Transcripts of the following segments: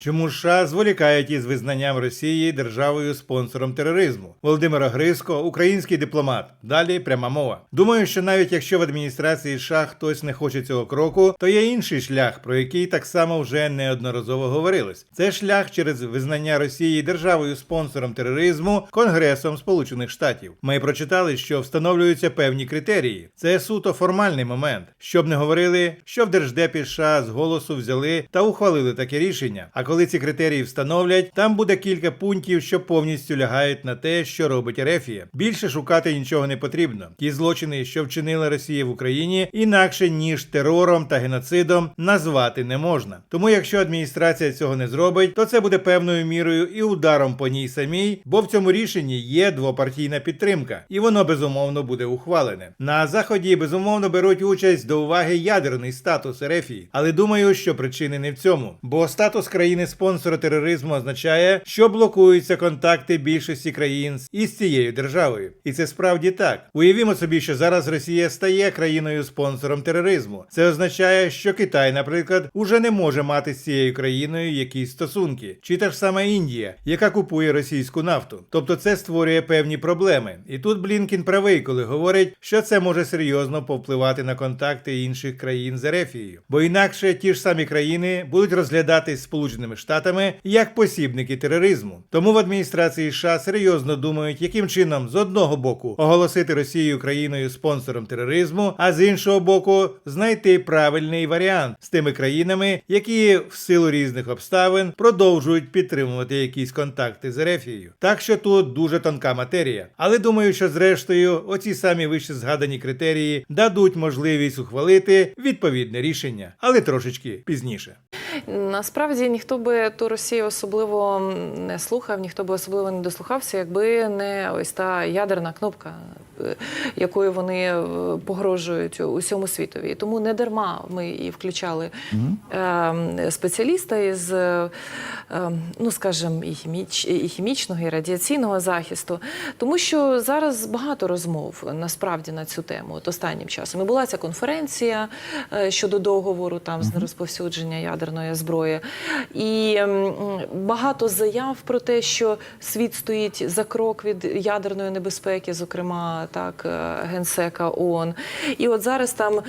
Чому США зволікають із визнанням Росії державою спонсором тероризму? Володимир Огриско, український дипломат. Далі пряма мова. Думаю, що навіть якщо в адміністрації США хтось не хоче цього кроку, то є інший шлях, про який так само вже неодноразово говорилось. Це шлях через визнання Росії державою спонсором тероризму Конгресом Сполучених Штатів. Ми прочитали, що встановлюються певні критерії. Це суто формальний момент, щоб не говорили, що в держдепі США з голосу взяли та ухвалили таке рішення. А коли ці критерії встановлять, там буде кілька пунктів, що повністю лягають на те, що робить Ерефія. Більше шукати нічого не потрібно. Ті злочини, що вчинила Росія в Україні, інакше ніж терором та геноцидом назвати не можна. Тому, якщо адміністрація цього не зробить, то це буде певною мірою і ударом по ній самій, бо в цьому рішенні є двопартійна підтримка, і воно безумовно буде ухвалене. На заході безумовно беруть участь до уваги ядерний статус Ерефії, але думаю, що причини не в цьому, бо статус країни спонсора тероризму означає, що блокуються контакти більшості країн із цією державою, і це справді так. Уявімо собі, що зараз Росія стає країною спонсором тероризму. Це означає, що Китай, наприклад, уже не може мати з цією країною якісь стосунки, чи та ж сама Індія, яка купує російську нафту. Тобто це створює певні проблеми. І тут Блінкін правий, коли говорить, що це може серйозно повпливати на контакти інших країн з Ерефією. Бо інакше ті ж самі країни будуть розглядатись Сполученими Штатами як посібники тероризму. Тому в адміністрації США серйозно думають, яким чином з одного боку оголосити Росію країною спонсором тероризму, а з іншого боку знайти правильний варіант з тими країнами, які в силу різних обставин продовжують підтримувати якісь контакти з Ерефією. Так що тут дуже тонка матерія. Але думаю, що зрештою оці самі вище згадані критерії дадуть можливість ухвалити відповідне рішення, але трошечки пізніше. Насправді ніхто би ту Росію особливо не слухав, ніхто би особливо не дослухався, якби не ось та ядерна кнопка, е, якою вони е, погрожують усьому світові. Тому не дарма ми і включали е, спеціаліста із, е, е, ну скажімо, і, хіміч, і хімічного, і радіаційного захисту, тому що зараз багато розмов насправді на цю тему от останнім часом. І була ця конференція щодо договору там з нерозповсюдження ядерної зброї. І багато заяв про те, що світ стоїть за крок від ядерної небезпеки, зокрема так е, генсека ООН. І от зараз там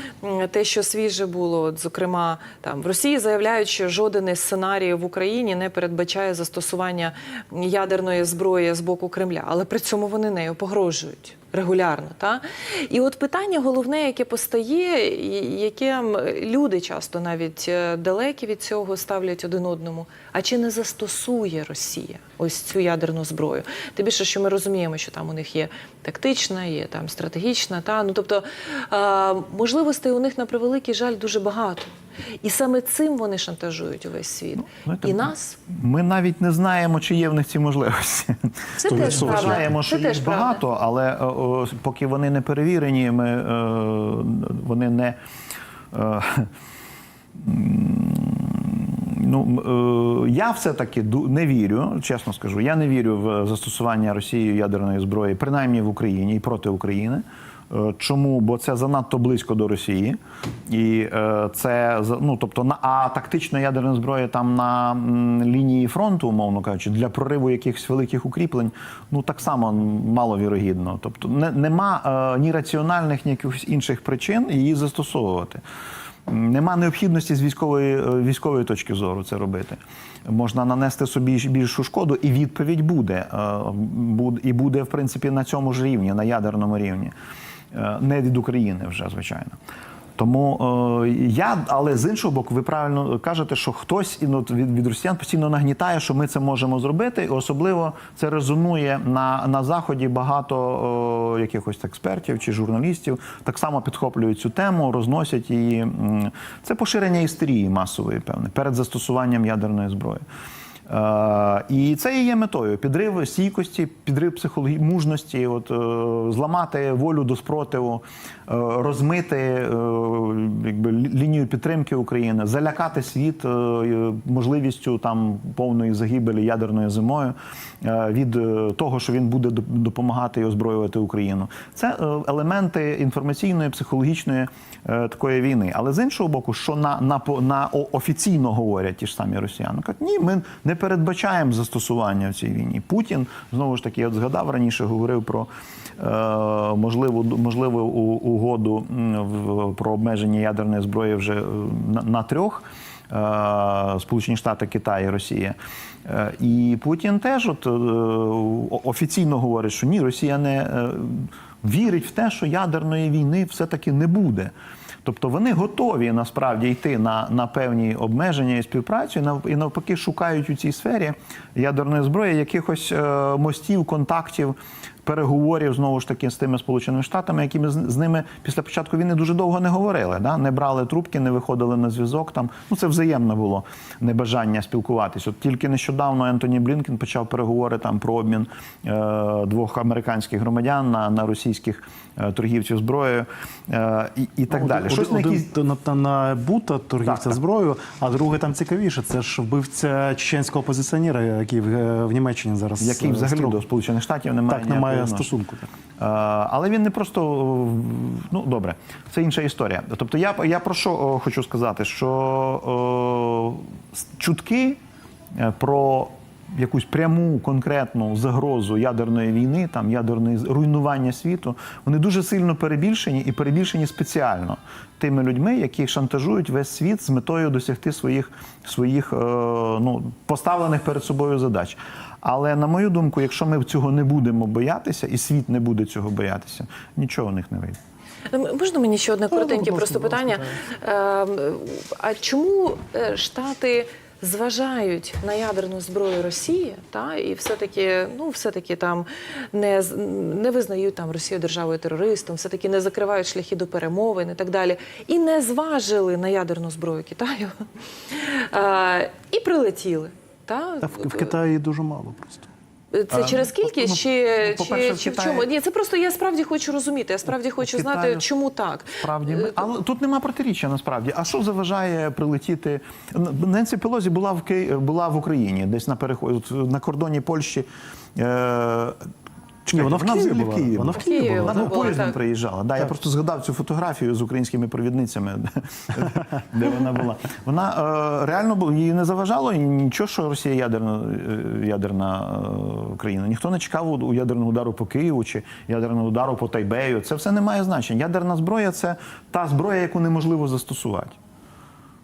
те, що свіже було, от, зокрема, там в Росії заявляють, що жоден із сценаріїв в Україні не передбачає застосування ядерної зброї з боку Кремля, але при цьому вони нею погрожують. Регулярно, та і от питання головне, яке постає, яке люди часто навіть е, далекі від цього ставлять один одному. А чи не застосує Росія ось цю ядерну зброю? Тим більше, що ми розуміємо, що там у них є тактична, є там стратегічна, та ну тобто можливостей у них на превеликий жаль дуже багато. І саме цим вони шантажують увесь світ. знаєте, і нас Ми навіть не знаємо, чи є в них ці можливості. це теж правда. знаємо, що їх правда. багато, але е, о, поки вони не перевірені, ми, е, вони не. е, Ну, я все-таки не вірю, чесно скажу, я не вірю в застосування Росією ядерної зброї, принаймні в Україні і проти України. Е, Чому? Бо це занадто близько до Росії, і е, це ну, тобто на а тактична ядерна зброя там на лінії фронту, умовно кажучи, для прориву якихось великих укріплень, ну так само маловірогідно. Тобто не, нема е, ні раціональних, ні якихось інших причин її застосовувати. Нема необхідності з військової військової точки зору це робити. Можна нанести собі більшу шкоду, і відповідь буде. І буде, в принципі, на цьому ж рівні, на ядерному рівні. Е, Не від України вже, звичайно. Тому е, я, але з іншого боку, ви правильно кажете, що хтось ну, від, від росіян постійно нагнітає, що ми це можемо зробити. І особливо це резонує на, на заході. Багато е, якихось експертів чи журналістів так само підхоплюють цю тему, розносять її. Це поширення істерії масової, певне, перед застосуванням ядерної зброї. Е, і це і є метою: підрив стійкості, підрив психології мужності, от, е, зламати волю до спротиву, е, розмити якби, лінію підтримки України, залякати світ можливістю там повної загибелі ядерною зимою від того, що він буде допомагати і озброювати Україну. Це елементи інформаційної, психологічної такої війни. Але з іншого боку, що на, на, на офіційно говорять ті ж самі росіяни, кажуть, ні, ми не передбачаємо застосування в цій війні. Путін знову ж таки, я от згадав раніше, говорив про е, можливу можливу угоду про обмеження ядерної зброї вже е, на, на трьох. е, Сполучені Штати, Китай і Росія. Е, І Путін теж от, офіційно говорить, що ні, Росія не вірить в те, що ядерної війни все-таки не буде. Тобто вони готові насправді йти на, на певні обмеження і співпрацю, і нав- і навпаки шукають у цій сфері ядерної зброї якихось е, мостів, контактів, переговорів знову ж таки з тими Сполученими Штатами, які ми з, з ними після початку війни дуже довго не говорили. Да? Не брали трубки, не виходили на зв'язок. Там ну це взаємно було небажання спілкуватись. От тільки нещодавно Ентоні Блінкен почав переговори там про обмін е, двох американських громадян на, на російських е, торгівців зброєю е, і, і так Ну, далі. один- Щось на один якісь то на, на, на бута торгівця Так, зброєю, а друге там цікавіше. Це ж вбивця чеченського опозиціонера, який в, е, в Німеччині зараз який е, взагалі строк. до Сполучених Штатів немає так немає стосунку. Так. Е, Але він не просто ну добре, це інша історія. Тобто, я, я про що о, хочу сказати, що о, чутки про якусь пряму конкретну загрозу ядерної війни, там ядерної руйнування світу, вони дуже сильно перебільшені і перебільшені спеціально тими людьми, які шантажують весь світ з метою досягти своїх, своїх е, ну, поставлених перед собою задач. Але на мою думку, якщо ми цього не будемо боятися, і світ не буде цього боятися, нічого у них не вийде. Ну, Можна мені ще одне коротеньке просто питання? Е, А чому е, Штати зважають на ядерну зброю Росії, та і все-таки, ну все-таки там не не визнають там Росію державою терористом, все-таки не закривають шляхи до перемовин і так далі, і не зважили на ядерну зброю Китаю а, і прилетіли. Та? Та в, в Китаї дуже мало просто. Це через кількість ну, чи, чи, чи в чому? Ні, це просто я справді хочу розуміти. Я справді хочу Китаю, знати, чому так. Справді, Е, ми- але тут нема протиріччя насправді. А що заважає прилетіти? Ненсі Пелозі була в Ки... була в Україні, десь на переході на кордоні Польщі. Е... Ні, вона в Києві взагалі була. Вона в Києві Києві була. вона ну, була, поїздом так. приїжджала. Да, я просто згадав цю фотографію з українськими провідницями, де вона була. Вона е, реально була, їй не заважало і нічого, що Росія ядерна, е, ядерна е, країна. Ніхто не чекав у- у ядерного удару по Києву чи ядерного удару по Тайбею. Це все не має значення. Ядерна зброя це та зброя, яку неможливо застосувати.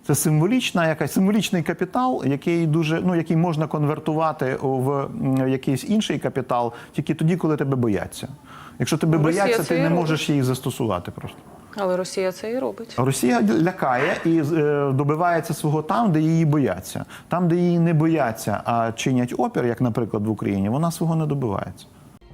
Це символічна якась символічний капітал, який дуже ну який можна конвертувати в якийсь інший капітал тільки тоді, коли тебе бояться. Якщо тебе Росія бояться, ти не робить. можеш її застосувати просто. Але Росія це і робить. Росія лякає і е, добивається свого там, де її бояться. Там, де її не бояться, а чинять опір, як, наприклад, в Україні, вона свого не добивається.